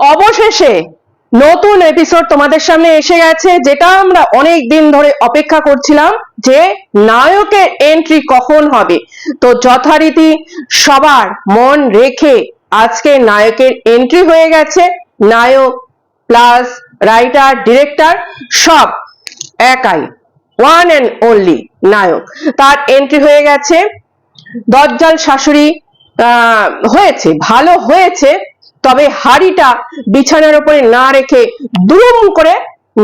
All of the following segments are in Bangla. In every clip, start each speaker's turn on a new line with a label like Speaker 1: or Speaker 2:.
Speaker 1: অবশেষে নতুন এপিসোড তোমাদের সামনে এসে গেছে, যেটা আমরা অনেক দিন ধরে অপেক্ষা করছিলাম যে নায়কের এন্ট্রি কখন হবে। তো যথারীতি সবার মন রেখে আজকে নায়কের এন্ট্রি হয়ে গেছে। নায়ক প্লাস রাইটার ডিরেক্টর সব একাই ওয়ান অ্যান্ড অনলি নায়ক। তার এন্ট্রি হয়ে গেছে। দজ্জাল শাশুড়ি হয়েছে, ভালো হয়েছে। তবে হাড়িটা বিছানার উপরে না রেখে দুম করে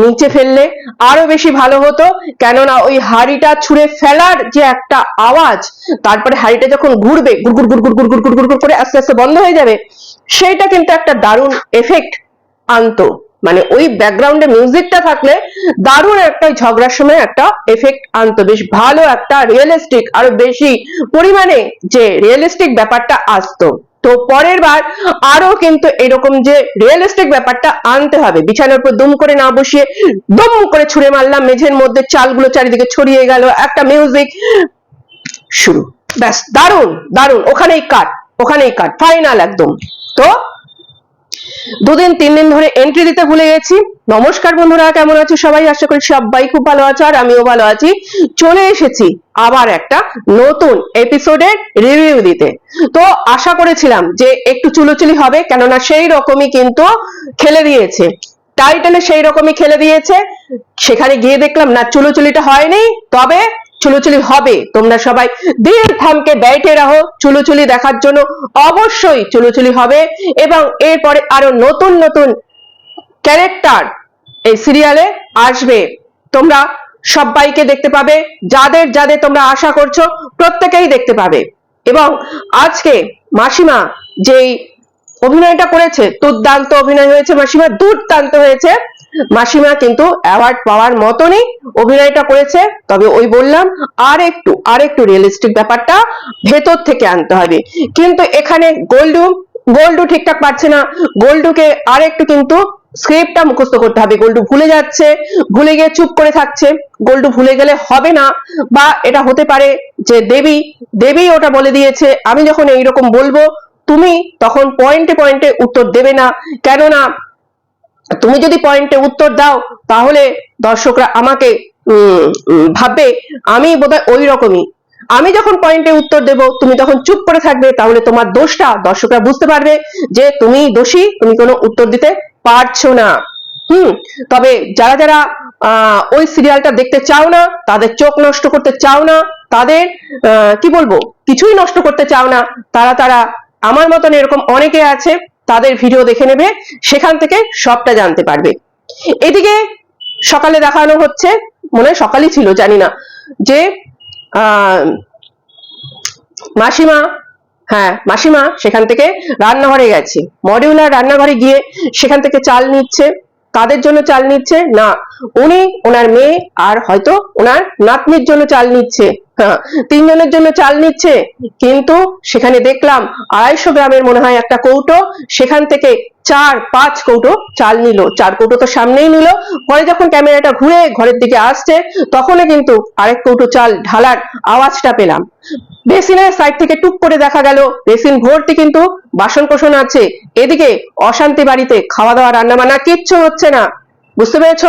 Speaker 1: নিচে ফেললে আরও বেশি ভালো হতো। কেননা ওই হাড়িটা ছুঁড়ে ফেলার যে একটা আওয়াজ, তারপরে হাড়িটা যখন ঘুরবে গুড় গুড় গুড় গুড় গুড় গুড় করে আস্তে আস্তে বন্ধ হয়ে যাবে সেটা কিন্তু একটা দারুণ এফেক্ট আনতো। মানে ওই ব্যাকগ্রাউন্ডে মিউজিকটা থাকলে দারুণ একটা ঝগড়ার সময় একটা এফেক্ট আনতো। বেশ ভালো একটা রিয়েলিস্টিক আরও বেশি পরিমাণে যে রিয়েলিস্টিক ব্যাপারটা আসতো। তো পরের বার আরও কিন্তু এরকম যে রিয়েলিস্টিক ব্যাপারটা আনতে হবে। বিছানার উপর দুম করে না বসিয়ে দুম করে ছুঁড়ে মারলাম, মেঝের মধ্যে চালগুলো চারিদিকে ছড়িয়ে গেল, একটা মিউজিক শুরু। ব্যাস, দারুণ দারুণ, ওখানেই কাট ওখানেই কাট ফাইনাল একদম। তো দুদিন, তিন দিন ধরে এন্ট্রি দিতে ভুলে গেছি। নমস্কার বন্ধুরা, কেমন আছো সবাই? আশা করি সবাই খুব ভালো আছো আর আমিও ভালো আছি। চলে এসেছি আবার একটা নতুন এপিসোডের রিভিউ দিতে। তো আশা করেছিলাম যে একটু চুলোচুলি হবে, কেননা সেই রকমই কিন্তু খেলে দিয়েছে। টাইটেলে সেই রকমই খেলে দিয়েছে। সেখানে গিয়ে দেখলাম, না, চুলোচুলিটা হয়নি। তবে চুলোচুলি হবে। তোমরা সবাই দিল থামকে ব্যাইটে রাখো। চুলোচুলি দেখার জন্য অবশ্যই চুলোচুলি হবে এবং এরপরে আরও নতুন নতুন ক্যারেক্টার এই সিরিয়ালে আসবে। তোমরা সবাইকে দেখতে পাবে, যাদের যাদের তোমরা আশা করছ প্রত্যেকেই দেখতে পাবে। এবং আজকে মাসিমা যেই অভিনয়টা করেছে, দুর্দান্ত অভিনয় হয়েছে মাসিমা, দুর্দান্ত হয়েছে। মাসিমা কিন্তু অ্যাওয়ার্ড পাওয়ার মতনই অভিনয়টা করেছে। তবে ওই বললাম আর একটু আর একটু রিয়েলিস্টিক ব্যাপারটা ভেতর থেকে আনতে হবে। কিন্তু এখানে গোল্ডু গোল্ডু ঠিকঠাক পারছে না। গোল্ডুকে আর একটু কিন্তু স্ক্রিপ্টটা মুখস্থ করতে হবে। গোল্ডু ভুলে যাচ্ছে, ভুলে গিয়ে চুপ করে থাকছে। গোল্ডু ভুলে গেলে হবে না। বা এটা হতে পারে যে দেবী দেবী ওটা বলে দিয়েছে, আমি যখন এইরকম বলব, তুমি তখন পয়েন্টে পয়েন্টে উত্তর দেবে না। কেননা তুমি যদি পয়েন্টে উত্তর দাও, তাহলে দর্শকরা আমাকে ভাববে আমি বোধহয় ওই রকমই। আমি যখন পয়েন্টে উত্তর দেব, তুমি তখন চুপ করে থাকবে, তাহলে তোমার দোষটা দর্শকরা বুঝতে পারবে যে তুমি দোষী, তুমি কোনো উত্তর দিতে পারছ না। হুম, তবে যারা যারা ওই সিরিয়ালটা দেখতে চাও না, তাদের চোখ নষ্ট করতে চাও না, তাদের কি বলব, কিছুই নষ্ট করতে চাও না, তারা তারা আমার মতন এরকম অনেকে আছে তাদের ভিডিও দেখে নেবে, সেখান থেকে সবটা জানতে পারবে। এদিকে সকালে দেখানো হচ্ছে, মনে হয় সকালই ছিল, জানি না, যে মাসিমা হ্যাঁ মাসিমা সেখান থেকে রান্নাঘরে গেছে। মডিউলার রান্নাঘরে গিয়ে সেখান থেকে চাল নিচ্ছে। কাদের জন্য চাল নিচ্ছে? না, উনি ওনার মেয়ে আর হয়তো ওনার নাতনির জন্য চাল নিচ্ছে। হ্যাঁ তিনজনের জন্য চাল নিচ্ছে। কিন্তু সেখানে দেখলাম আড়াইশো গ্রামের মনে হয় একটা কৌটো, সেখান থেকে চার, পাঁচ কৌটো চাল নিল। চার কৌটো তো সামনেই নিল। পরে যখন ক্যামেরাটা ঘুরে ঘরের দিকে আসছে, তখনই কিন্তু আরেক কৌটো চাল ঢালার আওয়াজটা পেলাম। বেসিনের সাইড থেকে টুক করে দেখা গেল। বেসিন ভর্তি কিন্তু বাসন কোসন আছে। এদিকে অশান্তি বাড়িতে খাওয়া দাওয়া রান্না বান্না কিচ্ছু হচ্ছে না। বুঝতে পেরেছ?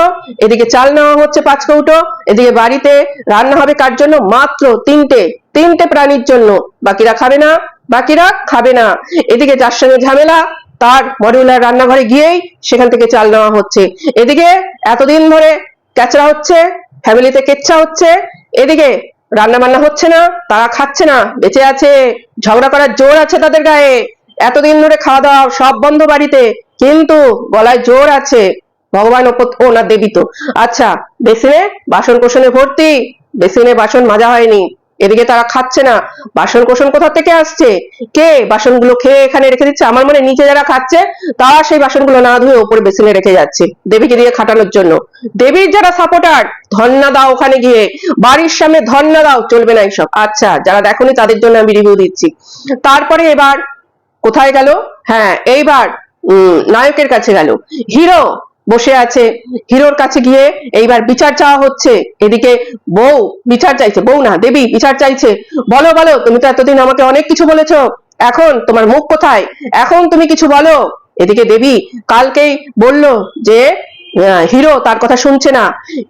Speaker 1: এদিকে চাল নেওয়া হচ্ছে পাঁচ কৌটো। এদিকে বাড়িতে রান্না হবে কার জন্য? মাত্র তিনটে। তিনটে প্রাণীর জন্য। বাকিরা খাবে না, বাকিরা খাবে না। এদিকে যার সঙ্গে ঝামেলা তার মডিউলার রান্নাঘরে গিয়েই সেখান থেকে চাল নেওয়া হচ্ছে। এদিকে এতদিন ধরে ক্যাচরা হচ্ছে, ফ্যামিলিতে কেচ্ছা হচ্ছে, এদিকে রান্না বান্না হচ্ছে না, তারা খাচ্ছে না, বেঁচে আছে, ঝগড়া করার জোর আছে তাদের গায়ে। এতদিন ধরে খাওয়া দাওয়া সব বন্ধ বাড়িতে, কিন্তু গলায় জোর আছে, ভগবান ওপর- ও না দেবী তো। আচ্ছা বেসিনে বাসন কোসনে ভর্তি, বেসিনে বাসন মাজা হয়নি। এদিকে তারা খাচ্ছে না। বাসন কোসন কোথা থেকে আসছে? কে বাসনগুলো খেয়ে এখানে রেখে দিচ্ছে? আমার মনে নিচে যারা খাচ্ছে, তারা সেই বাসনগুলো না ধুয়ে উপরে বেসিনে রেখে যাচ্ছে, দেবীকে দিয়ে খাটানোর জন্য। দেবীর যারা সাপোর্টার ধন্না দাও ওখানে গিয়ে। বাড়ির সামনে ধন্না দাও, চলবে না এইসব। আচ্ছা যারা দেখোনি তাদের জন্য আমি রিভিউ দিচ্ছি। তারপরে এবার কোথায় গেল? হ্যাঁ এইবার নায়কের কাছে গেল। হিরো বসে আছে হিরোর কাছে গিয়ে এইবার বিচার চাওয়া হচ্ছে। এদিকে বউ বিচার চাইছে, বউ না, দেবী বিচার চাইছে। বলো বলো, তুমি তো এতদিন আমাকে অনেক কিছু বলেছ। এখন তোমার মুখ কোথায়? এখন তুমি কিছু বলো। এদিকে দেবী কালকেই বলল যে হিরো তার কথা শুনছে না।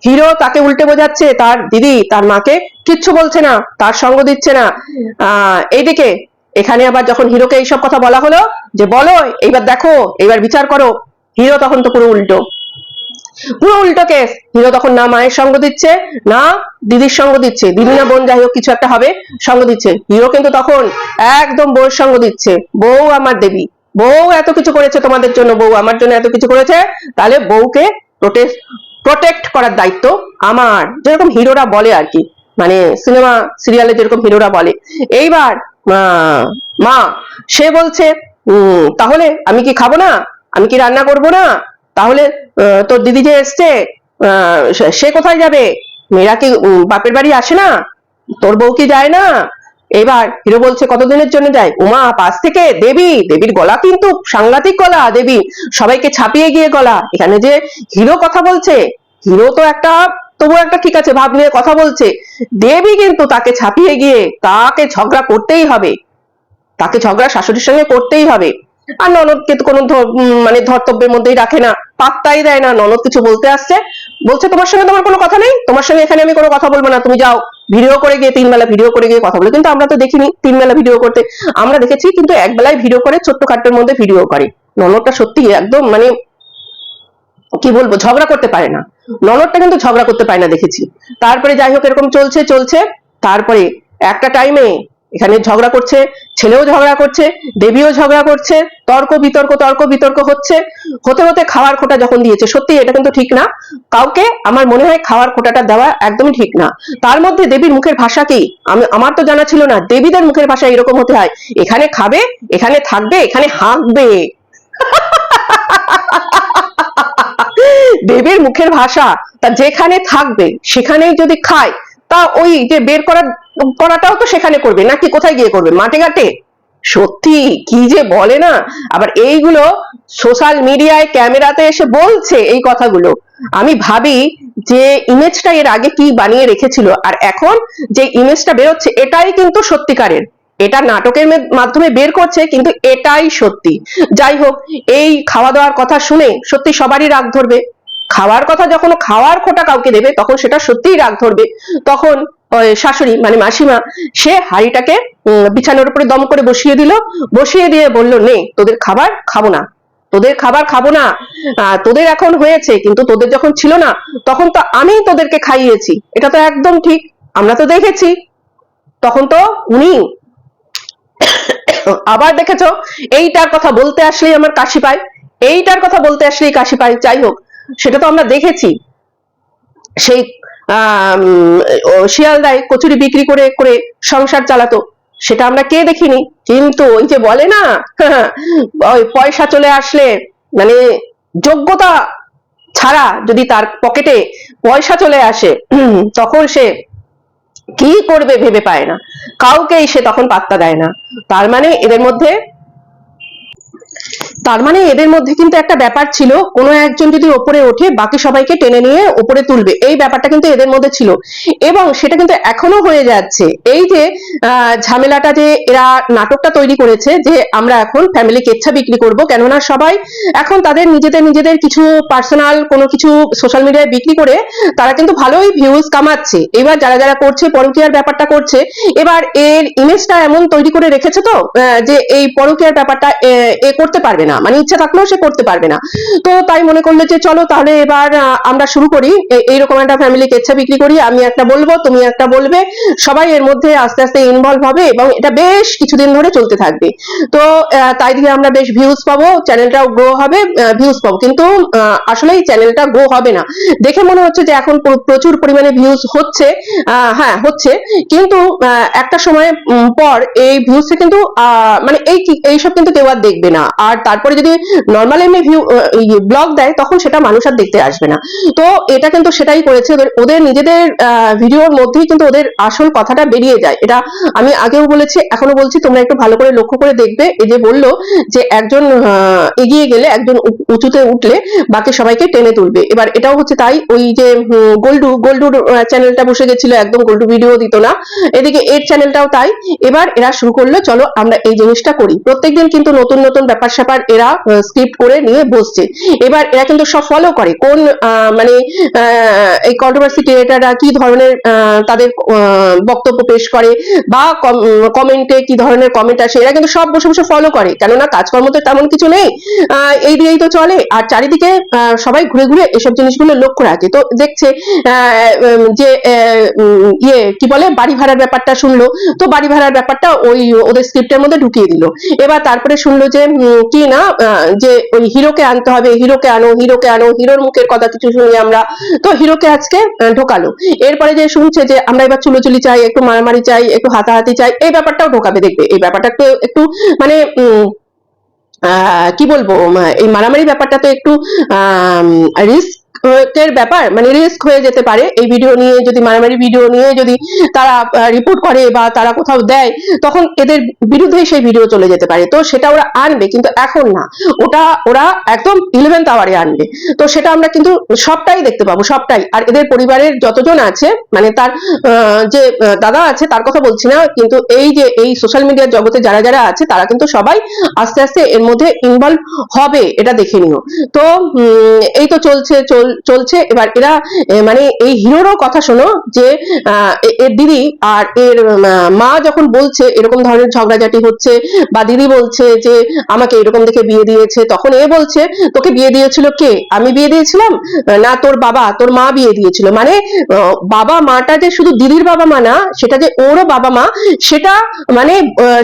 Speaker 1: হিরো তাকে উল্টে বোঝাচ্ছে, তার দিদি তার মাকে কিচ্ছু বলছে না, তার সঙ্গ দিচ্ছে না। আহ, এইদিকে এখানে আবার যখন হিরোকে এইসব কথা বলা হলো, যে বলো, এইবার দেখো, এইবার বিচার করো। হিরো তখন তো পুরো উল্টো। পুরো উল্টো কেস হিরো তখন না মায়ের সঙ্গ দিচ্ছে, না দিদির সঙ্গ দিচ্ছে। দিদি না বোন যাই হোক কিছু একটা হবে, সঙ্গ দিচ্ছে। হিরো কিন্তু তখন একদম বউর সঙ্গ দিচ্ছে। বউ আমার দেবী। বউ এত কিছু করেছে তোমাদের জন্য, বউ আমার জন্য এত কিছু করেছে, তাহলে বউকে প্রোটেক্ট প্রোটেক্ট করার দায়িত্ব আমার। যেরকম হিরোরা বলে আর কি। মানে সিনেমা, সিরিয়ালে যেরকম হিরোরা বলে। এইবার, মা সে বলছে তাহলে আমি কি খাব না? আমি কি রান্না করব না? তাহলে তোর দিদি যে এসছে সে কোথায় যাবে? মেয়েরা কি বাপের বাড়ি আসে না? তোর বউ কি যায় না? এবার হিরো বলছে, কতদিনের জন্য যায়? উমা পাশ থেকে দেবী, দেবীর গলা কিন্তু সাংঘাতিক গলা, দেবী। সবাইকে ছাপিয়ে গিয়ে গলা। এখানে যে হিরো কথা বলছে, হিরো তো একটা তবু একটা ঠিক আছে, ভাব নিয়ে কথা বলছে। দেবী কিন্তু তাকে ছাপিয়ে গিয়ে, তাকে ঝগড়া করতেই হবে। তাকে ঝগড়া শাশুড়ির সঙ্গে করতেই হবে। আর ননদকে তো কোনো মানে ধর্তব্যের মধ্যেই রাখে না, পাত্তাই দেয় না। ননদ কিছু বলতে আসছে। বলছে, তোমার সঙ্গে তোমার কোনো কথা নেই। তোমার সঙ্গে এখানে আমি কোনো কথা বলব না। তুমি যাও ভিডিও করে গিয়ে, তিন বেলা ভিডিও করে গিয়ে কথা বলে। কিন্তু আমরা তো দেখিনি তিন বেলা ভিডিও করতে। আমরা দেখেছি কিন্তু এক বেলায় ভিডিও করে, ছোট্ট খাট্টের মধ্যে ভিডিও করে। ননদটা সত্যি একদম মানে কি বলব, ঝগড়া করতে পারে না। ননদটা কিন্তু ঝগড়া করতে পারে না, দেখেছি। তারপরে যাই হোক, এরকম চলছে চলছে। তারপরে একটা টাইমে এখানে ঝগড়া করছে, ছেলেও ঝগড়া করছে, দেবীও ঝগড়া করছে, তর্ক বিতর্ক তর্ক বিতর্ক হচ্ছে। হতে হতে খাওয়ার খোটা যখন দিয়েছে সত্যি এটা কিন্তু ঠিক না। কাউকে আমার মনে হয় খাওয়ার খোটাটা দেওয়া একদমই ঠিক না। তার মধ্যে দেবীর মুখের ভাষা কি? আমি, আমার তো জানা ছিল না, দেবীদের মুখের ভাষা এরকম হতে হয়। এখানে খাবে, এখানে থাকবে, এখানে হাঁকবে। দেবের মুখের ভাষা, তা যেখানে থাকবে, সেখানেই যদি খায়, তা ওই যে বের করার করাটাও তো সেখানে করবে, নাকি কোথায় গিয়ে করবে? মাঠে ঘাটে? সত্যি, কি যে বলে না? আবার এইগুলো সোশ্যাল মিডিয়ায় ক্যামেরাতে এসে বলছে এই কথাগুলো। আমি ভাবি যে ইমেজটা এর আগে কি বানিয়ে রেখেছিল, আর এখন যে ইমেজটা বেরোচ্ছে, এটাই কিন্তু সত্যিকারের। এটা নাটকের মাধ্যমে বের করছে, কিন্তু এটাই সত্যি। যাই হোক, এই খাওয়া দাওয়ার কথা শুনে সত্যি সবারই রাগ ধরবে। খাওয়ার কথা যখন খাওয়ার খোটা কাউকে দেবে, তখন সেটা সত্যিই রাগ ধরবে। তখন শাশুড়ি মানে মাসিমা, সে হাড়িটাকে বিছানার উপরে দম করে বসিয়ে দিল। বসিয়ে দিয়ে বলল, নে, তোদের খাবার খাব না। তোদের খাবার খাব না। তোদের এখন হয়েছে, কিন্তু তোদের যখন ছিল না, তখন তো আমি তোদেরকে খাইয়েছি। এটা তো একদম ঠিক। আমরা তো দেখেছি। তখন তো উনি আবার দেখেছ, এইটার কথা বলতে আসলেই আমার কাশি পায়। এইটার কথা বলতে আসলেই কাশি পায়। যাই হোক, সেটা তো আমরা দেখেছি। সেই শিয়ালদায় কচুরি বিক্রি করে করে সংসার চালাতো। সেটা আমরা কে দেখিনি? কিন্তু ওই যে বলে না, ওই পয়সা চলে আসলে মানে যোগ্যতা ছাড়া যদি তার পকেটে পয়সা চলে আসে, তখন সে কি করবে ভেবে পায় না। কাউকেই সে তখন পাত্তা দেয় না। তার মানে এদের মধ্যে তার মানে এদের মধ্যে কিন্তু একটা ব্যাপার ছিল, কোনো একজন যদি ওপরে ওঠে, বাকি সবাইকে টেনে নিয়ে ওপরে তুলবে। এই ব্যাপারটা কিন্তু এদের মধ্যে ছিল। এবং সেটা কিন্তু এখনও হয়ে যাচ্ছে। এই যে ঝামেলাটা যে এরা নাটকটা তৈরি করেছে, যে আমরা এখন ফ্যামিলি কেচ্ছা বিক্রি করব, কেননা সবাই এখন তাদের নিজেদের নিজেদের কিছু পার্সোনাল কোনো কিছু সোশ্যাল মিডিয়ায় বিক্রি করে, তারা কিন্তু ভালোই ভিউজ কামাচ্ছে। এবার যারা যারা করছে, পরকীয়ার ব্যাপারটা করছে, এবার এর ইমেজটা এমন তৈরি করে রেখেছে তো যে এই পরকীয়ার ব্যাপারটা, এ এ করতে পারবে না। মানে ইচ্ছা থাকলেও সে করতে পারবে না। তো তাই মনে করল যে, চলো তাহলে এবার আমরা শুরু করি। এইরকম একটা ফ্যামিলি কেচ্ছা বিক্রি করি। আমি একটা বলব, তুমি একটা বলবে। সবাই এর মধ্যে আস্তে আস্তে ইনভলভ হবে এবং এটা বেশ কিছুদিন ধরে চলতে থাকবে। তো তাই দিয়ে আমরা বেশ ভিউজ পাবো। চ্যানেলটাও গ্রো হবে ভিউজ পাবো। কিন্তু আসলে এই চ্যানেলটা গ্রো হবে না। দেখে মনে হচ্ছে যে, এখন প্রচুর পরিমাণে ভিউজ হচ্ছে। হ্যাঁ হচ্ছে। কিন্তু একটা সময় পর এই ভিউজে কিন্তু মানে এই এইসব কিন্তু কেউ আর দেখবে না। আর তারপরে যদি নর্মাল এমনি ভিউ ব্লগ দেয়, তখন সেটা মানুষ আর দেখতে আসবে না। তো এটা কিন্তু সেটাই করেছে, ওদের নিজেদের ভিডিওর মধ্যেই কিন্তু ওদের আসল কথাটা বেরিয়ে যায়। এটা আমি আগেও বলেছি এখনও বলছি, তোমরা একটু ভালো করে লক্ষ্য করে দেখবে। এই যে বলল যে একজন এগিয়ে গেলে, একজন উঁচুতে উঠলে বাকি সবাইকে টেনে তুলবে। এবার এটাও হচ্ছে তাই, ওই যে গোল্ডু, গোল্ডুর চ্যানেলটা বসে গেছিল, একদম গোল্ডু ভিডিও দিত না। এদিকে এর চ্যানেলটাও তাই। এবার এরা শুরু করল, চলো আমরা এই জিনিসটা করি। প্রত্যেকদিন কিন্তু নতুন নতুন ব্যাপার স্যাপার এরা স্ক্রিপ্ট করে নিয়ে বসছে। এবার এরা কিন্তু সব ফলো করে। কোন মানে এই কন্ট্রোভার্সি ক্রিয়েটাররা কি ধরনের তাদের বক্তব্য পেশ করে বা কমেন্টে কি ধরনের কমেন্ট আসে, এরা কিন্তু সব বসে বসে ফলো করে। কেননা কাজকর্ম তো তেমন কিছু নেই। এই দিয়েই তো চলে। আর চারিদিকে সবাই ঘুরে ঘুরে এসব জিনিসগুলো লক্ষ্য রাখে। তো দেখছে যে ইয়ে কি বলে, বাড়ি ভাড়ার ব্যাপারটা শুনলো। তো বাড়ি ভাড়ার ব্যাপারটা ওই, ওদের স্ক্রিপ্টের মধ্যে ঢুকিয়ে দিল। এবার তারপরে শুনলো যে কি না যে ওই হিরোকে আনতে হবে, হিরোকে আনো হিরোকে আনো, হিরোর মুখের কথা কিছু শুনি আমরা। তো হিরোকে আজকে ঢোকালো। এরপরে যে শুনছে যে আমরা এবার চুলোচুলি চাই, একটু মারামারি চাই, একটু হাতাহাতি চাই, এই ব্যাপারটাও ঢোকাবে, দেখবে। এই ব্যাপারটা একটু একটু মানে কি বলব, এই মারামারি ব্যাপারটা তো একটু রিস্ক ব্যাপার মানে রিস্ক হয়ে যেতে পারে। এই ভিডিও নিয়ে যদি, মারামারি ভিডিও নিয়ে যদি তারা রিপোর্ট করে বা তারা কোথাও দেয়, তখন এদের বিরুদ্ধে সেই ভিডিও চলে যেতে পারে। তো সেটা ওরা আনবে, কিন্তু এখন না। ওটা, ওরা একদম ইলেভেন্থ আওয়ারে আনবে। তো সেটা আমরা কিন্তু সবটাই দেখতে পাবো, সবটাই। আর এদের পরিবারের যতজন আছে মানে তার যে দাদা আছে, তার কথা বলছি না, কিন্তু এই যে, এই সোশ্যাল মিডিয়ার জগতে যারা যারা আছে, তারা কিন্তু সবাই আস্তে আস্তে এর মধ্যে ইনভলভ হবে, এটা দেখে নিও। তো এই তো চলছে, চল- চলছে। এবার এরা মানে এই হিরোরও কথা শোনো যে এর দিদি আর এর মা যখন বলছে এরকম ধরনের ঝগড়াঝাটি হচ্ছে বা দিদি বলছে যে, আমাকে এরকম দেখে বিয়ে দিয়েছে তখন এ বলছে, তোকে বিয়ে দিয়েছিল কে? আমি বিয়ে দিয়েছিলাম? না, তোর বাবা, তোর মা বিয়ে দিয়েছিল। মানে বাবা মাটা যে শুধু দিদির বাবা মা না, সেটা যে ওরও বাবা মা, সেটা মানে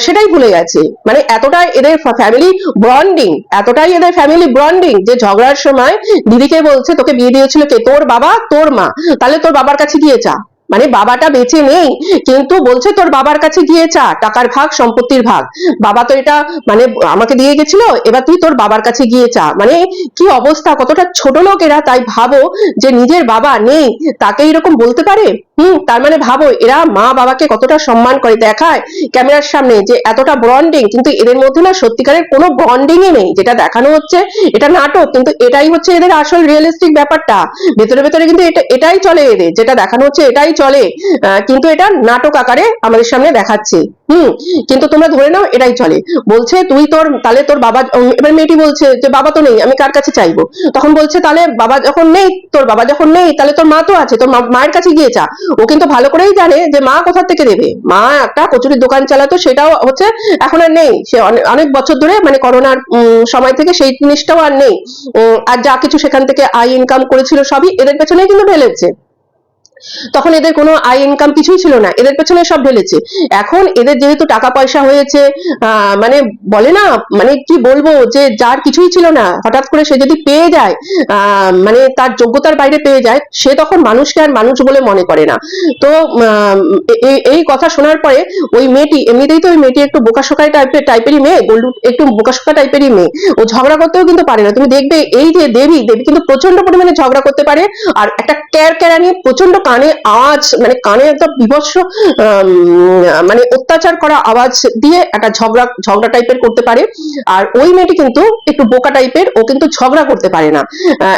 Speaker 1: সেটাই ভুলে গেছে। মানে এতটাই এদের ফ্যামিলি বন্ডিং এতটাই এদের ফ্যামিলি বন্ডিং যে ঝগড়ার সময় দিদিকে বলছে, তোকে বিয়ে দিয়েছিল কে? তোর বাবা? তোর মা। তাহলে তোর বাবার কাছে গিয়ে চা মানে বাবাটা বেঁচে নেই, কিন্তু বলছে তোর বাবার কাছে গিয়ে চা টাকার ভাগ, সম্পত্তির ভাগ। বাবা তো এটা মানে আমাকে দিয়ে গেছিল, এবার তুই তোর বাবার কাছে গিয়ে চা মানে কি অবস্থা, কতটা ছোট লোক এরা, তাই ভাবো যে নিজের বাবা নেই, তাকে এরকম বলতে পারে? হুম, তার মানে ভাবো, এরা মা বাবাকে কতটা সম্মান করে। দেখায় ক্যামেরার সামনে যে এতটা বন্ডিং কিন্তু এদের মধ্যে না সত্যিকারের কোনো বন্ডিংই নেই। যেটা দেখানো হচ্ছে, এটা নাটক, কিন্তু এটাই হচ্ছে এদের আসল রিয়েলিস্টিক ব্যাপারটা। ভেতরে ভেতরে কিন্তু এটা, এটাই চলে এদের। যেটা দেখানো হচ্ছে, এটাই চলে। কিন্তু এটা নাটক আকারে আমাদের সামনে দেখাচ্ছে। হুম, কিন্তু তোমরা ধরে নাও এটাই চলে। বলছে, তুই তোর, তাহলে তোর বাবা এবার মেয়েটি বলছে যে, বাবা তো নেই, আমি কার কাছে চাইব? তখন বলছে, তাহলে বাবা যখন নেই, তোর বাবা যখন নেই, তাহলে তোর মা তো আছে, তোর মায়ের কাছে গিয়ে চা ও কিন্তু ভালো করেই জানে যে, মা কোথা থেকে দেবে? মা একটা কচুরির দোকান চালাতো, সেটাও হচ্ছে এখন আর নেই। সে অনেক বছর ধরে মানে করোনার সময় থেকে সেই জিনিসটাও আর নেই। আর যা কিছু সেখান থেকে আয় ইনকাম করেছিল সবই এদের পেছনে কিন্তু ঢেলেছে। তখন এদের কোনো আয় ইনকাম কিছুই ছিল না। এদের পেছনে সব ঢেলেছে। এখন এদের যেহেতু টাকা পয়সা হয়েছে মানে বলে না মানে কি বলব যে যার কিছুই ছিল না, হঠাৎ করে সে যদি পেয়ে যায় মানে তার যোগ্যতার বাইরে পেয়ে যায়, সে তখন মানুষকে আর মানুষ বলে মনে করে না। তো এই কথা শোনার পরে ওই মেয়েটি, এমনিতেই তো ওই মেয়েটি একটু বোকাশোকাই টাইপের টাইপেরই মেয়ে, গোল্ডু, একটু বোকাশোকা টাইপেরই মেয়ে। ও ঝগড়া করতেও কিন্তু পারে না। তুমি দেখবে এই যে দেবী দেবী কিন্তু প্রচণ্ড পরিমাণে ঝগড়া করতে পারে, আর একটা ক্যার ক্যারানি প্রচণ্ড কানে আওয়াজ মানে কানে একটা বিভৎস মানে অত্যাচার করা আওয়াজ দিয়ে একটা ঝগড়া ঝগড়া টাইপের করতে পারে। আর ওই মেয়েটি কিন্তু একটু বোকা টাইপের ও কিন্তু ঝগড়া করতে পারে না।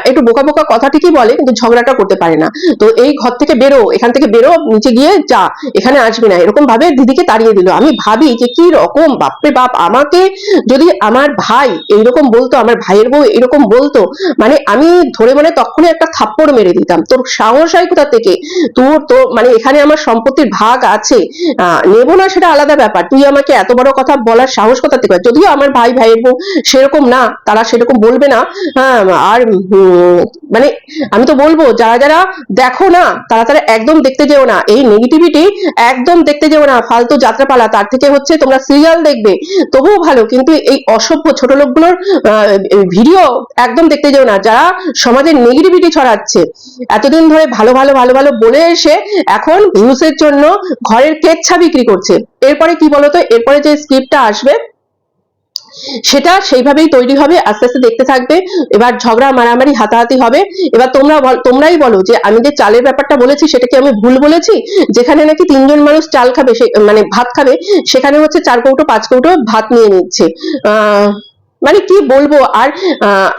Speaker 1: একটু বোকা বোকা কথা ঠিকই বলে, কিন্তু ঝগড়াটা করতে পারে না। তো এই ঘর থেকে বেরো, এখান থেকে বেরো, নিচে গিয়ে যা, এখানে আসবি না। এরকম ভাবে দিদিকে তাড়িয়ে দিল। আমি ভাবি যে কি রকম, বাপরে বাপ, আমাকে যদি আমার ভাই এইরকম বলতো, আমার ভাইয়ের বউ এরকম বলতো মানে আমি ধরে মানে তখনই একটা থাপ্পড় মেরে দিতাম। তোর সাহস হয় কোথা থেকে? তোর তো মানে এখানে আমার সম্পত্তির ভাগ আছে। নেব না সেটা আলাদা ব্যাপার। তুই আমাকে এত বড় কথা বলার সাহস কোথা থেকে যদিও আমার ভাই, ভাইয়ের বউ সেরকম না, তারা সেরকম বলবে না। হ্যাঁ আর মানে আমি তো বলব, যারা যারা দেখো না, তারা তারা একদম দেখতে যেও না। এই নেগেটিভিটি একদম দেখতে যেও না। ফালতু যাত্রাপালা, তার থেকে হচ্ছে তোমরা সিরিয়াল দেখবে। তবুও ভালো, কিন্তু এই অসভ্য ছোট লোকগুলোর ভিডিও একদম দেখতে যেও না। যারা সমাজের নেগেটিভিটি ছড়াচ্ছে। এতদিন ধরে ভালো ভালো ভালো ভালো বলে এসে এখন ভিউসের জন্য ঘরের কেচ্ছা বিক্রি করছে। এরপরে কি বলতো? এরপরে যে স্ক্রিপ্টটা আসবে, সেটা সেইভাবেই তৈরি হবে, আস্তে আস্তে দেখতে থাকবে। এবার ঝগড়া মারামারি হাতাহাতি হবে। এবার তোমরা তোমরাই বলো যে আমি যে চালের ব্যাপারটা বলেছি, সেটা কি আমি ভুল বলেছি? যেখানে নাকি তিনজন মানুষ চাল খাবে মানে ভাত খাবে, সেখানে হচ্ছে চার কৌটো, পাঁচ কৌটো ভাত নিয়ে নিচ্ছে। আহ মানে কি বলব? আর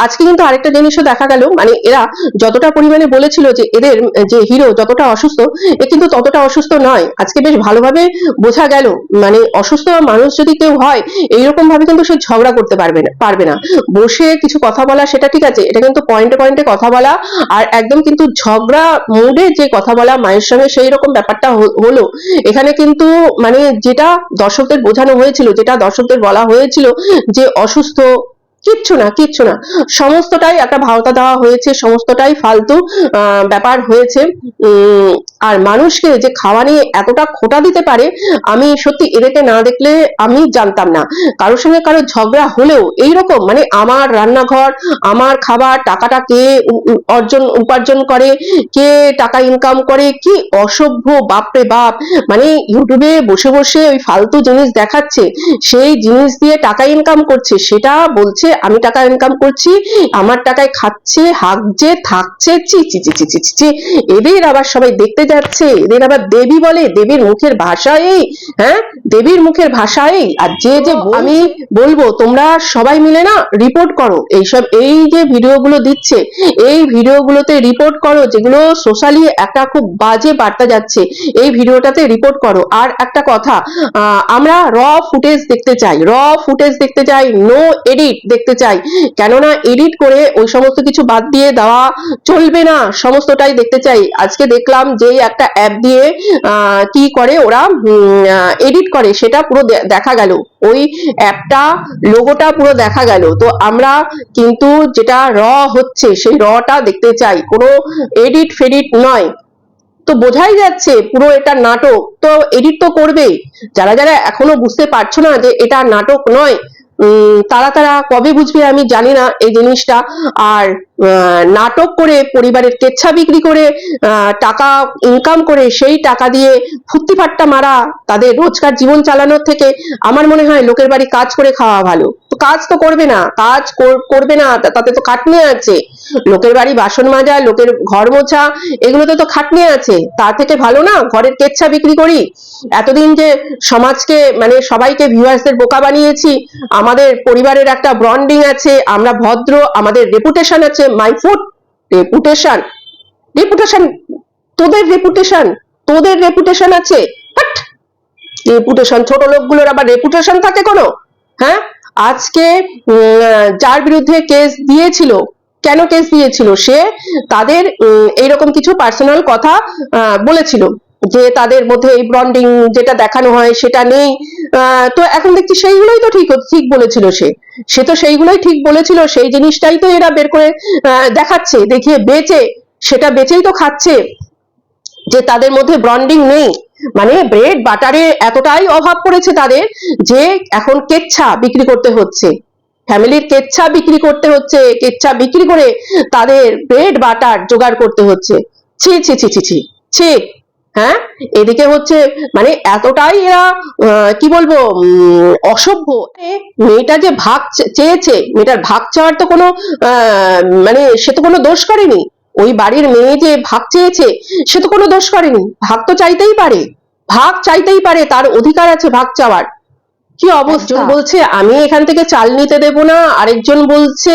Speaker 1: আজকে কিন্তু আরেকটা জিনিসও দেখা গেল। মানে এরা যতটা পরিমাণে বলেছিল যে এদের, যে হিরো যতটা অসুস্থ, এ কিন্তু ততটা অসুস্থ নয়। আজকে বেশ ভালোভাবে বোঝা গেল। মানে অসুস্থ মানুষ যদি কেউ হয় এইরকম ভাবে কিন্তু সে ঝগড়া করতে পারবে না পারবে না। বসে কিছু কথা বলা, সেটা ঠিক আছে। এটা কিন্তু পয়েন্টে পয়েন্টে কথা বলা, আর একদম কিন্তু ঝগড়া মুডে যে কথা বলা, মায়ের সঙ্গে সেই রকম ব্যাপারটা হলো। এখানে কিন্তু মানে যেটা দর্শকদের বোঝানো হয়েছিল, যেটা দর্শকদের বলা হয়েছিল যে অসুস্থ কিচ্ছু না কিচ্ছু না। সমস্তটাই একটা ভাওতা দেওয়া হয়েছে, সমস্তটাই ফালতু ব্যাপার হয়েছে। আর মানুষকে যে খাওয়া নিয়ে এতটা খোটা দিতে পারে, আমি সত্যি এদেরকে না দেখলে আমি জানতাম না। কারোর সঙ্গে কারও ঝগড়া হলেও এইরকম মানে আমার রান্নাঘর, আমার খাবার, টাকাটা কে অর্জন, উপার্জন করে, কে টাকা ইনকাম করে, কি অসভ্য বাপরে বাপ। মানে ইউটিউবে বসে বসে ওই ফালতু জিনিস দেখাচ্ছে, সেই জিনিস দিয়ে টাকা ইনকাম করছে, সেটা বলছে আমি টাকা ইনকাম করছি, আমার টাকায় খাচ্ছে হাগছে থাকছে, চি চি চি চি চি চি চি। এদের আবার সবাই দেখতে যাচ্ছে, এদের আবার দেবী বলে, দেবীর মুখের ভাষা এই হ্যাঁ দেবীর মুখের ভাষা এই আর যে যে আমি বলব তোমরা সবাই মিলে না রিপোর্ট করো। এইসব এই যে ভিডিওগুলো দিচ্ছে এই ভিডিওগুলোতে রিপোর্ট করো যেগুলো সোশ্যালি একটা খুব বাজে বার্তা যাচ্ছে এই ভিডিওটাতে রিপোর্ট করো। আর একটা কথা আমরা র ফুটেজ দেখতে চাই র ফুটেজ দেখতে চাই নো এডিট দেখতে চাই। কেননা এডিট করে ওই সমস্ত কিছু বাদ দিয়ে দেওয়া চলবে না সমস্তটাই দেখতে চাই। আজকে দেখলাম যে একটা অ্যাপ দিয়ে কি করে ওরা এডিট করে। সেটা পুরো দেখা গেল। ওই অ্যাপটা, লোগোটা পুরো দেখা গেল। তো আমরা কিন্তু যেটা র হচ্ছে, সেই রটা দেখতে চাই। কোনো এডিট ফেডিট নয়। তো বোঝাই যাচ্ছে পুরো এটা নাটক। তো এডিট তো করবে যারা যারা এখনও বুঝতে পারছ না যে এটা নাটক নয় তারা তারা কবে বুঝবে আমি জানি না এই জিনিসটা। আর নাটক করে পরিবারের কেচ্ছা বিক্রি করে টাকা ইনকাম করে সেই টাকা দিয়ে ফুর্তি ফাট্টা মারা তাদের রোজকার জীবন চালানোর থেকে আমার মনে হয় লোকের বাড়ি কাজ করে খাওয়া ভালো। তো কাজ তো করবে না, কাজ কর- করবে না তাতে তো খাটনি আছে। লোকের বাড়ি বাসন মাজা, লোকের ঘর মোছা, এগুলোতে তো খাটনি আছে। তার থেকে ভালো না? ঘরের কেচ্ছা বিক্রি করি। এতদিন যে সমাজকে মানে সবাইকে ভিউয়ার্সদের বোকা বানিয়েছি, আমাদের পরিবারের একটা ব্রন্ডিং আছে, আমরা ভদ্র, আমাদের রেপুটেশন আছে মাই ফুড রেপুটেশন রেপুটেশন তোদের রেপুটেশন তোদের রেপুটেশন আছে। রেপুটেশন ছোট লোকগুলোর আবার রেপুটেশন থাকে কোনো? হ্যাঁ? আজকে যার বিরুদ্ধে কেস দিয়েছিল, কেন কেস দিয়েছিল সে? তাদের এইরকম কিছু পার্সোনাল কথা বলেছিল। যে তাদের মধ্যে এই ব্রন্ডিং যেটা দেখানো হয় সেটা নেই। তো এখন দেখছি সেইগুলোই তো ঠিক ঠিক বলেছিল সে। সে তো সেইগুলোই ঠিক বলেছিল, সেই জিনিসটাই তো এরা বের করে দেখাচ্ছে, দেখিয়ে বেচে, সেটা বেচেই তো খাচ্ছে। যে তাদের মধ্যে ব্রন্ডিং নেই মানে ব্রেড বাটারে এতটাই অভাব পড়েছে তাদের যে এখন কেচ্ছা বিক্রি করতে হচ্ছে। ফ্যামিলির কেচ্ছা বিক্রি করতে হচ্ছে, কেচ্ছা বিক্রি করে তাদের ব্রেড বাটার জোগাড় করতে হচ্ছে। ছি ছি ছি ছি ছি ছি। হ্যাঁ? এদিকে হচ্ছে মানে এতটাই এরা কি বলব অসভ্য মেয়েটা যে ভাগ চেয়েছে, মেয়েটার ভাগ চাওয়ার তো কোনো মানে সে তো কোনো দোষ করেনি। ওই বাড়ির মেয়ে যে ভাগ চেয়েছে, সে তো কোনো দোষ করেনি। ভাগ তো চাইতেই পারে। ভাগ চাইতেই পারে, তার অধিকার আছে ভাগ চাওয়ার। কি অবস্থা? বলছে, আমি এখান থেকে চাল নিতে দেব না। আরেকজন বলছে,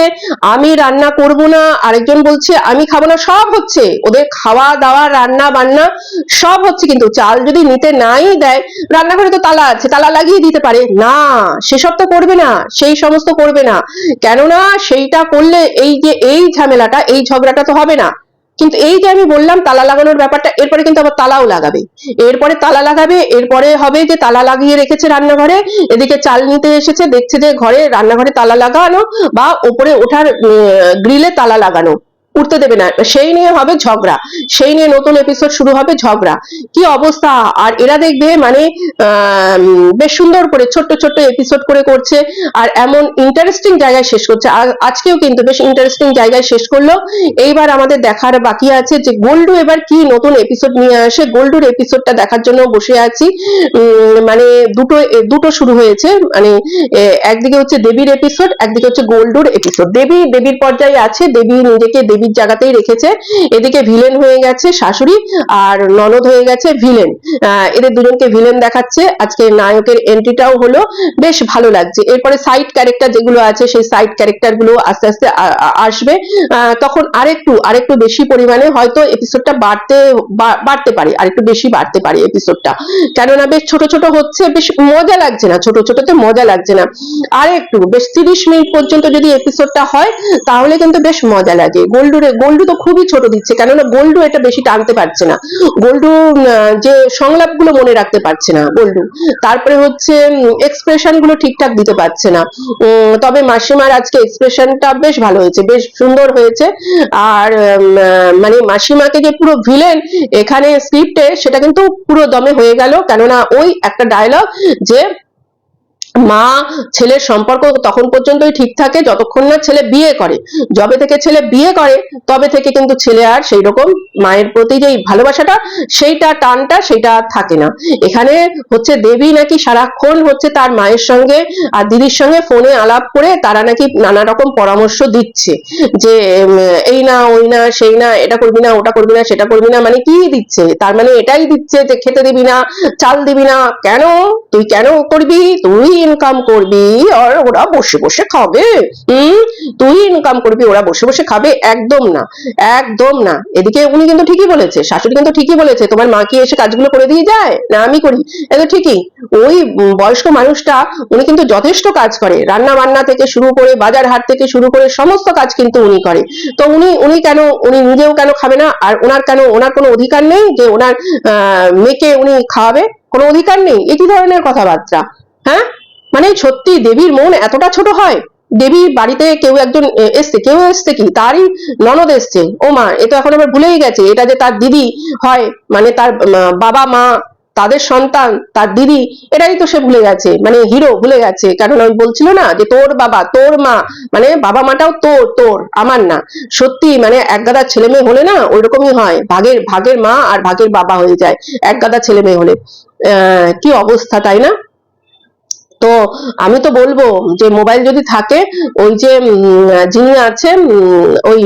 Speaker 1: আমি রান্না করব না। আরেকজন বলছে, আমি খাব না। সব হচ্ছে। ওদের খাওয়া দাওয়া রান্না বান্না সব হচ্ছে, কিন্তু চাল যদি নিতে নাই দেয়, রান্নাঘরে তো তালা আছে, তালা লাগিয়ে দিতে পারে। না, সেসব তো করবে না, সেই সমস্ত করবে না। কেননা, সেইটা করলে এই যে এই ঝামেলাটা, এই ঝগড়াটা তো হবে না। কিন্তু এই যে আমি বললাম তালা লাগানোর ব্যাপারটা, এরপরে কিন্তু আবার তালাও লাগাবে। এরপরে তালা লাগাবে, এরপরে হবে যে তালা লাগিয়ে রেখেছে রান্নাঘরে, এদিকে চাল নিতে এসেছে, দেখছে যে ঘরে রান্নাঘরে তালা লাগানো বা ওপরে ওঠার গ্রিলে তালা লাগানো। উঠতে দেবে না। সেই নিয়ে হবে ঝগড়া। সেই নিয়ে নতুন এপিসোড শুরু হবে ঝগড়া। কি অবস্থা? আর এরা দেখবে মানে বেশ সুন্দর করে, ছোট্ট ছোট্ট এপিসোড করে করছে। আর এমন ইন্টারেস্টিং জায়গায় শেষ করছে। আজকেও কিন্তু বেশ ইন্টারেস্টিং জায়গায় শেষ করল। এইবার আমাদের দেখার বাকি আছে যে গোল্ডু এবার কি নতুন এপিসোড নিয়ে আসে। গোল্ডুর এপিসোডটা দেখার জন্য বসে আছি। মানে দুটো দুটো শুরু হয়েছে। মানে একদিকে হচ্ছে দেবীর এপিসোড একদিকে হচ্ছে গোল্ডুর এপিসোড দেবী, দেবীর পর্যায়ে আছে। দেবী নিজেকে দেবী দেবীর জায়গাতেই রেখেছে। এদিকে ভিলেন হয়ে গেছে শাশুড়ি আর ননদ হয়ে গেছে ভিলেন এদের দুজনকে ভিলেন দেখাচ্ছে। আজকে নায়কের এন্ট্রিটাও হলো। বেশ ভালো লাগছে। এরপরে সাইড ক্যারেক্টার যেগুলো আছে, সেই সাইড ক্যারেক্টারগুলো আস্তে আস্তে আসবে। তখন আরেকটু আরেকটু বেশি পরিমাণে হয়তো এপিসোডটা বাড়তে বাড়তে পারে। আরেকটু বেশি বাড়তে পারে এপিসোডটা কেননা বেশ ছোট ছোট হচ্ছে, বেশ মজা লাগছে না। ছোট, ছোটতে মজা লাগছে না। আর একটু বেশ তিরিশ মিনিট পর্যন্ত যদি এপিসোডটা হয়, তাহলে কিন্তু বেশ মজা লাগে। গোল্ডু রে গোল্ডু তো খুবই ছোট দিচ্ছে, কেননা গোল্ডু এটা বেশি টানতে পারছে না। গোল্ডু যে সংলাপগুলো মনে রাখতে পারছে না গোল্ডু। তারপরে হচ্ছে এক্সপ্রেশনগুলো ঠিকঠাক দিতে পারছে না। তবে মাসিমার আজকে এক্সপ্রেশনটা বেশ ভালো হয়েছে, বেশ সুন্দর হয়েছে। আর মানে মাসিমাকে যে পুরো ভিলেন এখানে স্ক্রিপ্টে সেটা কিন্তু পুরো দমে হয়ে গেল। কেননা ওই একটা ডায়লগ যে মা, ছেলের সম্পর্ক তখন পর্যন্তই ঠিক থাকে যতক্ষণ না ছেলে বিয়ে করে। যবে থেকে ছেলে বিয়ে করে, তবে থেকে কিন্তু ছেলে আর সেই রকম মায়ের প্রতি যেই ভালোবাসাটা, সেইটা টানটা সেটা থাকে না। এখানে হচ্ছে দেবী নাকি সারাক্ষণ হচ্ছে তার মায়ের সঙ্গে আর দিদির সঙ্গে ফোনে আলাপ করে তারা নাকি নানা রকম পরামর্শ দিচ্ছে। যে এই না, ওই না, সেই না, এটা করবি না, ওটা করবি না, সেটা করবি না মানে কি দিচ্ছে? তার মানে এটাই দিচ্ছে যে খেতে দিবি না, চাল দিবি না। কেন? তুই কেন করবি? তুই ইনকাম করবি আর ওরা বসে বসে খাবে। হুম? তুই ইনকাম করবি, ওরা বসে বসে খাবে, একদম না একদম না। এদিকে উনি কিন্তু ঠিকই বলেছে, শাশুড়ি কিন্তু ঠিকই বলেছে, তোমার মা কি এসে কাজগুলো করে দিয়ে যায়? না, আমি করি। এটা ঠিকই, ওই বয়স্ক মানুষটা, উনি কিন্তু যথেষ্ট কাজ করে। রান্না বান্না থেকে শুরু করে, বাজার হাট থেকে শুরু করে সমস্ত কাজ কিন্তু উনি করে। তো উনি উনি কেন, উনি নিজেও কেন খাবে না? আর ওনার কেন, ওনার কোনো অধিকার নেই যে ওনার মেয়েকে উনি খাওয়াবে? কোনো অধিকার নেই? এ কি ধরনের কথাবার্তা? হ্যাঁ? মানে সত্যি দেবীর মন এতটা ছোট হয়? দেবী বাড়িতে কেউ একজন এসছে কেউ এসছে কি তারই ননদ এসছে। ও মা এ তো এখন আবার ভুলেই গেছে এটা যে তার দিদি হয় মানে তার বাবা মা তাদের সন্তান তার দিদি এটাই তো সে ভুলে গেছে মানে হিরো ভুলে গেছে। কারণ আমি বলছিল না যে তোর বাবা তোর মা মানে বাবা মাটাও তোর তোর আমার না। সত্যি মানে এক গাদা ছেলে মেয়ে হলে না ওইরকমই হয় ভাগের ভাগের মা আর ভাগের বাবা হয়ে যায় এক গাদা ছেলে মেয়ে হলে। আহ, কি অবস্থা তাই না? তো আমি তো বলব যে মোবাইল যদি থাকে ওই যে যিনি আছে ওই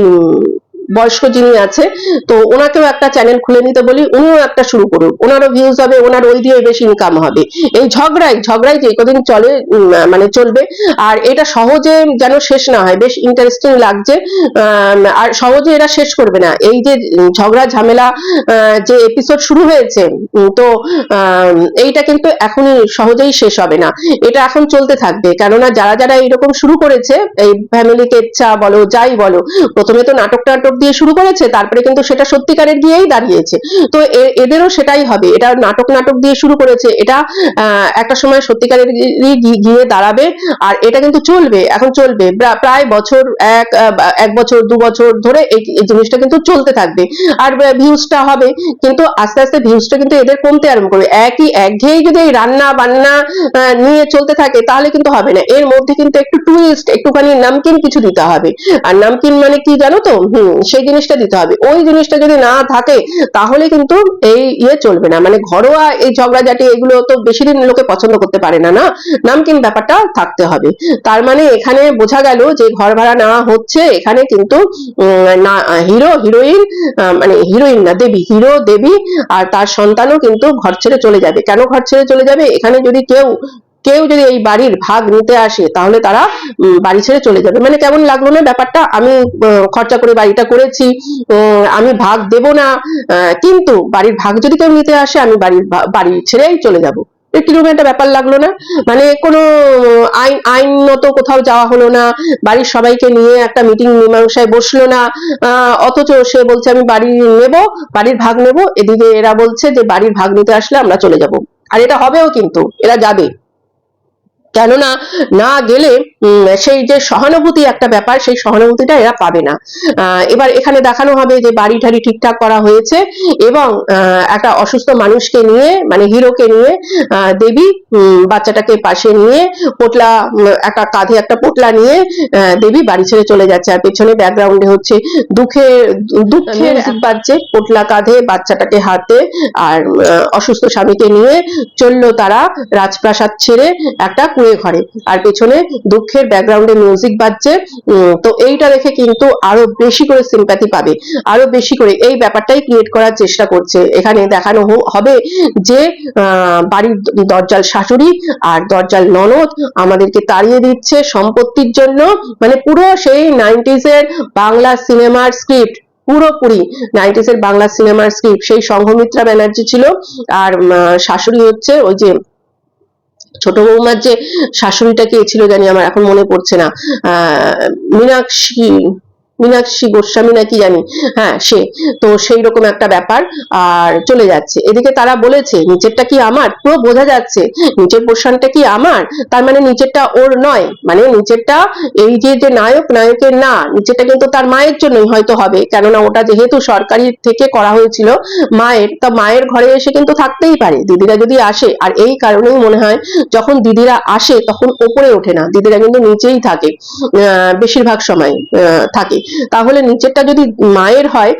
Speaker 1: বয়স্ক যিনি আছে, তো ওনাকেও একটা চ্যানেল খুলে নিতে বলি, উনিও একটা শুরু করুন ওনারও ভিউজ হবে, ওনার ওই দিয়ে বেশি ইনকাম হবে। এই ঝগড়াই ঝগড়াই যে কদিন চলে মানে চলবে, আর এটা সহজে যেন শেষ না হয়, বেশ ইন্টারেস্টিং লাগছে। আর সহজে এরা শেষ করবে না। এই যে ঝগড়া, ঝামেলা যে এপিসোড শুরু হয়েছে তো এইটা কিন্তু এখনই সহজেই শেষ হবে না। এটা এখন চলতে থাকবে, কেননা যারা যারা এরকম শুরু করেছে, এই ফ্যামিলি কেচ্ছা বলো, যাই বলো, প্রথমে তো নাটক টাটক দিয়ে শুরু করেছে, তারপরে কিন্তু সেটা সত্যিকারের গিয়েই দাঁড়িয়েছে। তো এদেরও সেটাই হবে। এটা নাটক নাটক দিয়ে শুরু করেছে। এটা একটা সময় সত্যিকারের গিয়ে দাঁড়াবে আর এটা কিন্তু চলবে, এখন চলবে। প্রায় বছর এক এক বছর, দু বছর ধরে এই জিনিসটা কিন্তু চলতে থাকবে। আর ভিউজটা হবে, কিন্তু আস্তে আস্তে ভিউজটা কিন্তু এদের কমতে আরম্ভ করবে। একই, একঘেয়েই যদি এই রান্না বান্না নিয়ে চলতে থাকে, তাহলে কিন্তু হবে না। এর মধ্যে কিন্তু একটু টুইস্ট একটুখানি নামকিন কিছু দিতে হবে। আর নামকিন মানে কি জানো তো? হুম সেই জিনিসটা দিতে হবে। ওই জিনিসটা যদি না থাকে, তাহলে কিন্তু এই ইয়ে চলবে না। মানে ঘরোয়া এই ঝগড়াঝাটি, এগুলো তো বেশি দিন লোকে পছন্দ করতে পারে না না? নামকিন ব্যাপারটা থাকতে হবে। তার মানে এখানে বোঝা গেল যে ঘর ভাড়া নেওয়া হচ্ছে। এখানে কিন্তু না, হিরো, হিরোইন মানে হিরোইন না, দেবী, হিরো, দেবী আর তার সন্তানও কিন্তু ঘর ছেড়ে চলে যাবে। কেন ঘর ছেড়ে চলে যাবে? এখানে যদি কেউ কেউ যদি এই বাড়ির ভাগ নিতে আসে, তাহলে তারা বাড়ি ছেড়ে চলে যাবে। মানে কেমন লাগল না ব্যাপারটা? আমি খরচা করে বাড়িটা করেছি আমি ভাগ দেব না কিন্তু বাড়ির ভাগ যদি কেউ নিতে আসে, আমি বাড়ির বাড়ি ছেড়েই চলে যাব। কীরকম একটা ব্যাপার লাগল না? মানে কোনো, আইন আইনত কোথাও যাওয়া হলো না, বাড়ির সবাইকে নিয়ে একটা মিটিং মীমাংসায় বসল না অথচ সে বলছে আমি বাড়ি নেব, বাড়ির ভাগ নেব, এদিকে এরা বলছে যে বাড়ির ভাগ নিতে আসলে আমরা চলে যাব। আর এটা হবেও কিন্তু, এরা যাবে। কেননা না গেলে সেই যে সহানুভূতি একটা ব্যাপার সেই সহানুভূতিটা এরা পাবে না। এবার এখানে দেখানো হবে যে বাড়ি ঠাড়ি ঠিকঠাক করা হয়েছে এবং একটা অসুস্থ মানুষকে নিয়ে মানে হিরোকে নিয়ে দেবী বাচ্চাটাকে পাশে নিয়ে পোটলা একটা কাঁধে একটা পোটলা নিয়ে দেবী বাড়ি ছেড়ে চলে যাচ্ছে। আর পেছনে ব্যাকগ্রাউন্ডে হচ্ছে দুঃখের দুঃখের এক বাজছে পোটলা কাঁধে বাচ্চাটাকে হাতে আর অসুস্থ স্বামীকে নিয়ে চলল তারা রাজপ্রাসাদ ছেড়ে একটা কুড়ে ঘরে। আর পেছনে দুঃখের ব্যাকগ্রাউন্ডে মিউজিক বাজছে তো এইটা দেখে কিন্তু আরও বেশি করে সিম্প্যাথি পাবে। আরও বেশি করে এই ব্যাপারটাই ক্রিয়েট করার চেষ্টা করছে। এখানে দেখানো হবে যে বাড়ির দরজাল শাশুড়ি আর দরজাল ননদ আমাদেরকে তাড়িয়ে দিচ্ছে সম্পত্তির জন্য। মানে পুরো সেই নাইনটিস এর বাংলা সিনেমার স্ক্রিপ্ট পুরোপুরি নাইনটিস এর বাংলা সিনেমার স্ক্রিপ্ট সেই সংঘমিত্রা ব্যানার্জি ছিল। আর শাশুড়ি হচ্ছে ওই যে ছোট বৌমার যে শাশুড়িটা কে ছিল জানি আমার এখন মনে পড়ছে না। আহ মীনাক্ষী মীনাক্ষী গোস্বামী নাকি জানি হ্যাঁ সে। তো সেই রকম একটা ব্যাপার, আর চলে যাচ্ছে। এদিকে তারা বলেছে, নিচেরটা কি আমার? পুরো বোঝা যাচ্ছে, নিচের পোর্শনটা কি আমার? তার মানে নিচেরটা ওর নয়। মানে নিচেরটা এই যে যে নায়ক, নায়কের না, নিচেরটা কিন্তু তার মায়ের জন্যই হয়তো হবে। কেননা ওটা যেহেতু সরকারি থেকে করা হয়েছিল মায়ের, তা মায়ের ঘরে এসে কিন্তু থাকতেই পারে। দিদিরা যদি আসে, আর এই কারণেই মনে হয় যখন দিদিরা আসে, তখন ওপরে ওঠে না। দিদিরা কিন্তু নিচেই থাকে বেশিরভাগ সময় থাকে। তাহলে নিচেরটা যদি মায়ের হয়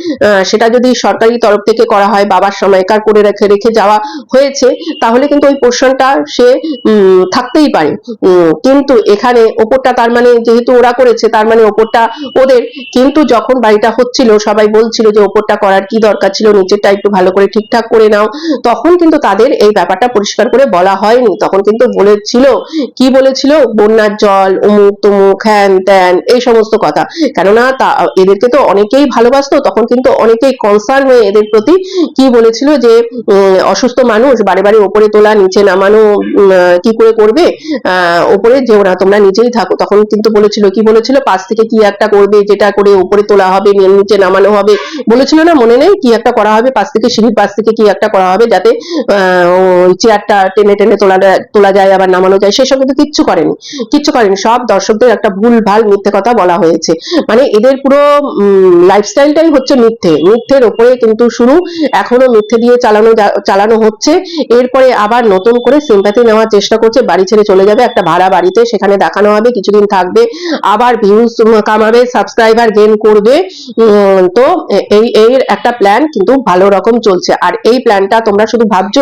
Speaker 1: সেটা যদি সরকারি তরফ থেকে করা হয়, বাবার সময়কার করে রেখে রেখে যাওয়া হয়েছে, তাহলে কিন্তু ওই পোর্শনটা সে থাকতেই পারে। কিন্তু এখানে ওপরটা তার মানে যেহেতু ওরা করেছে, তার মানে ওপরটা ওদের। কিন্তু যখন বাড়িটা হচ্ছিল, সবাই বলছিল যে ওপরটা করার কি দরকার ছিল, নিচেরটা একটু ভালো করে ঠিকঠাক করে নাও। তখন কিন্তু তাদের এই ব্যাপারটা পরিষ্কার করে বলা হয়নি। তখন কিন্তু বলেছিল, কি বলেছিল? বন্যার জল অমুক তমুক হ্যান ত্যান এই সমস্ত কথা। কেননা তা এদেরকে তো অনেকেই ভালোবাসতো তখন কিন্তু অনেকেই কনসার্ন হয়ে এদের প্রতি কি বলেছিল যে অসুস্থ মানুষ বারে বারে ওপরে তোলা নিচে নামানো কি করে করবে? আহ ওপরে যেও না তোমরা নিচেই থাকো। তখন কিন্তু বলেছিল কি বলেছিল? পাশ থেকে কি একটা করবে যেটা করে উপরে তোলা হবে নিচে নামানো হবে। বলেছিল না মনে নেই কি একটা করা হবে পাশ থেকে সিঁড়ির পাশ থেকে কি একটা করা হবে যাতে আহ, চেয়ারটা টেনে টেনে তোলা তোলা যায় আবার নামানো যায় সেসব কিন্তু কিচ্ছু করেনি। কিচ্ছু করেনি সব দর্শকদের একটা ভুল ভালো মিথ্যে কথা বলা হয়েছে। মানে এদের পুরো লাইফস্টাইলটাই হচ্ছে মিথ্যে। মিথ্যের ওপরে কিন্তু শুরু। এখনও মিথ্যে দিয়ে চালানো চালানো হচ্ছে। এরপরে আবার নতুন করে সিম্প্যাথি নেওয়ার চেষ্টা করছে। বাড়ি ছেড়ে চলে যাবে। একটা ভাড়া বাড়িতে সেখানে দেখানো হবে। কিছুদিন থাকবে। আবার ভিউজ কামাবে সাবস্ক্রাইবার গেইন করবে। তো এই এই একটা প্ল্যান কিন্তু ভালো রকম চলছে। আর এই প্ল্যানটা তোমরা শুধু ভাবছ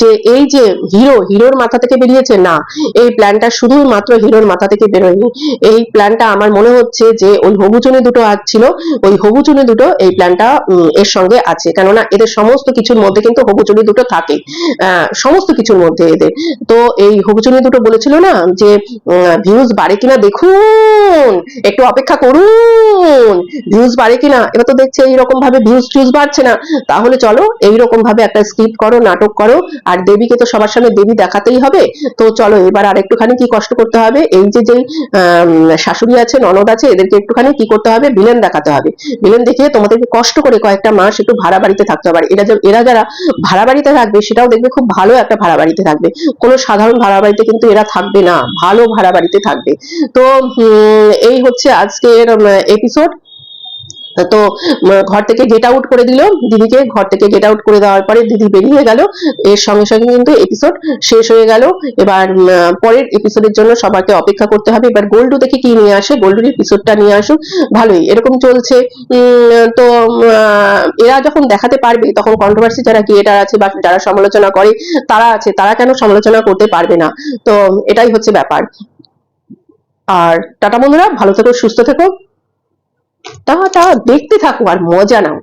Speaker 1: যে এই যে হিরো হিরোর মাথা থেকে বেরিয়েছে? না। এই প্ল্যানটা শুধুমাত্র হিরোর মাথা থেকে বেরোয়নি। এই প্ল্যানটা আমার মনে হচ্ছে যে ওই হবুচুনি দুটো হাত ছিল, ওই হবুচুনি দুটো এই প্ল্যানটা এর সঙ্গে আছে। কেননা এদের সমস্ত কিছুর মধ্যে কিন্তু হবুচুনি দুটো থাকে। সমস্ত কিছুর মধ্যে এদের। তো এই হবুচুনি দুটো বলেছিল না যে ভিউজ বাড়ে কিনা দেখুন, একটু অপেক্ষা করুন, ভিউজ বাড়ে কিনা। এবার তো দেখছে এইরকম ভাবে ভিউজ টিউজ বাড়ছে না। তাহলে চলো এইরকম ভাবে একটা স্ক্রিপ্ট করো, নাটক করো। আর দেবীকে তো সবার সামনে দেবী দেখাতেই হবে। তো চলো এবার আর একটুখানি কি কষ্ট করতে হবে? এই যে যেই শাশুড়ি আছে, ননদ আছে, এদেরকে একটুখানি কি করতে হবে ভিলেন দেখাতে হবে। ভিলেন দেখিয়ে তোমাদেরকে কষ্ট করে কয়েকটা মাস একটু ভাড়া বাড়িতে থাকতে হবে। এরা এরা যারা ভাড়া বাড়িতে থাকবে, সেটাও দেখবে খুব ভালো একটা ভাড়া বাড়িতে থাকবে। কোনো সাধারণ ভাড়া বাড়িতে কিন্তু এরা থাকবে না, ভালো ভাড়া বাড়িতে থাকবে। তো এই হচ্ছে আজকের এপিসোড তো ঘর থেকে গেট আউট করে দিল দিদিকে, ঘর থেকে গেট আউট করে দেওয়ার পরে দিদি বেরিয়ে গেল। এর সঙ্গে সঙ্গে কিন্তু এপিসোড শেষ হয়ে গেল। এবার পরের এপিসোডের জন্য সবাইকে অপেক্ষা করতে হবে। এবার গোল্ডু থেকে কি নিয়ে আসে? গোল্ডুর এপিসোডটা নিয়ে আসুক। ভালোই, এরকম চলছে। তো এরা যখন দেখাতে পারবে, তখন কন্ট্রোভার্সি যারা ক্রিয়েটার আছে বা যারা সমালোচনা করে, তারা আছে, তারা কেন সমালোচনা করতে পারবে না? তো, এটাই হচ্ছে ব্যাপার। আর টাটা বন্ধুরা, ভালো থেকো, সুস্থ থেকো। তা দেখতে থাকো আর মজা নাও।